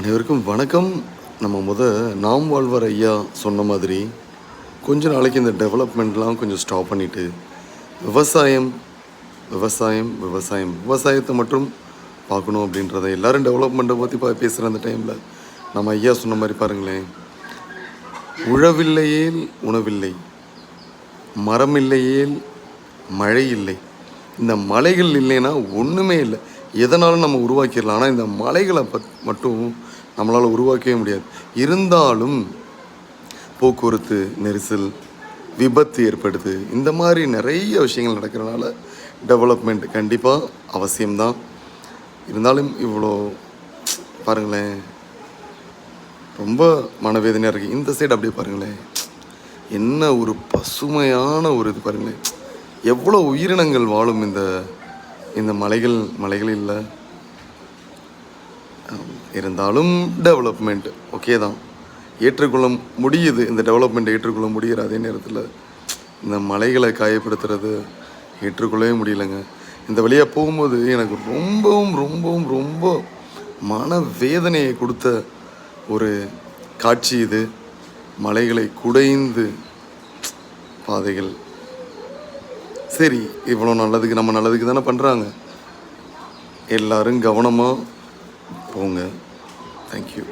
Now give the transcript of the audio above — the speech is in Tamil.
அனைவருக்கும் வணக்கம். நம்ம முத நாம் வாழ்வர் ஐயா சொன்ன மாதிரி கொஞ்ச நாளைக்கு இந்த டெவலப்மெண்ட்லாம் கொஞ்சம் ஸ்டாப் பண்ணிவிட்டு விவசாயம் விவசாயம் விவசாயம் விவசாயத்தை மட்டும் பார்க்கணும் அப்படின்றத எல்லாரும் டெவலப்மெண்ட்டை பற்றி பா பேசுகிற அந்த டைமில் நம்ம ஐயா சொன்ன மாதிரி பாருங்களேன். உழவில்லையேல் உணவில்லை மரம் இல்லையேல் மழை இல்லை இந்த மலைகள் இல்லைன்னா ஒன்றுமே இல்லை. எதனாலும் நம்ம உருவாக்கிடலாம். ஆனால் இந்த மலைகளை பத் மட்டும் நம்மளால் உருவாக்கவே முடியாது. இருந்தாலும் போக்குவரத்து நெரிசல் விபத்து ஏற்படுது. இந்த மாதிரி நிறைய விஷயங்கள் நடக்கிறனால டெவலப்மெண்ட் கண்டிப்பாக அவசியம்தான். இருந்தாலும் இவ்வளோ பாருங்களேன் ரொம்ப மனவேதனையாக இருக்குது இந்த சைடு அப்படியே பாருங்களேன். என்ன ஒரு பசுமையான ஒரு இது பாருங்களேன். எவ்வளோ உயிரினங்கள் வாழும் இந்த இந்த மலைகள் மலைகள் இல்லை இருந்தாலும் டெவலப்மெண்ட் ஓகே தான். ஏற்றுக்கொள்ள முடியுது. இந்த டெவலப்மெண்ட் ஏற்றுக்கொள்ள முடிகிற அதே நேரத்தில் இந்த மலைகளை காயப்படுத்துறது ஏற்றுக்கொள்ளவே முடியலங்க. இந்த வழியாக போகும்போது எனக்கு ரொம்பவும் ரொம்பவும் ரொம்ப மன வேதனையை கொடுத்த ஒரு காட்சி இது. மலைகளை குடைந்து பாதைகள். சரி இவ்வளோ நல்லதுக்கு நம்ம நல்லதுக்கு தானே பண்ணுறாங்க எல்லாரும் கவனமாக போங்க தேங்க்யூ